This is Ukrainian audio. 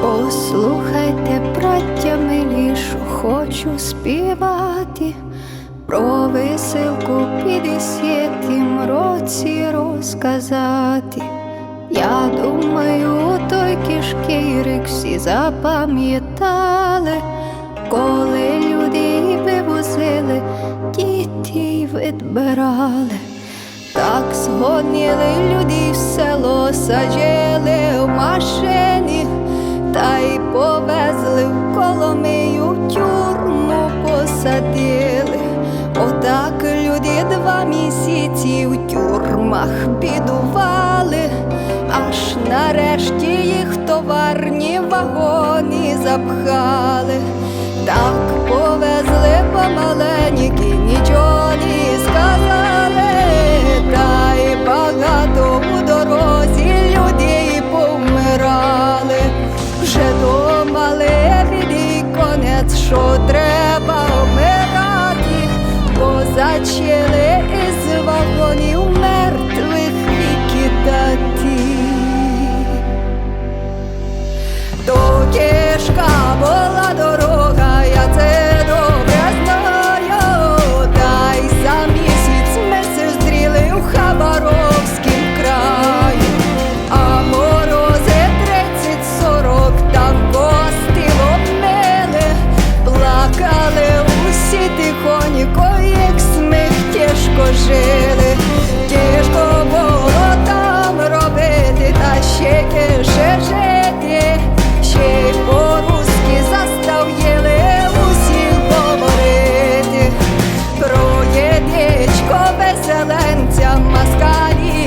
Послухайте, браття милі, що хочу співати про веселку піддесятім році розказати. Я думаю, той кишкірик всі запам'ятали, коли люди вивозили, дітей відбирали. Так згодніли люди в село саджали в машині, та й повезли в Коломию тюрму посадили. Отак люди два місяці в тюрмах бідували, аж нарешті їх товарні вагони запхали. Так повезли помаленьки, нічого не сказали, та й багато у дорозі людей повмирали. Вже думали біди конець, що треба вмирати, бо зачали із вагонів переселенцям маскалі.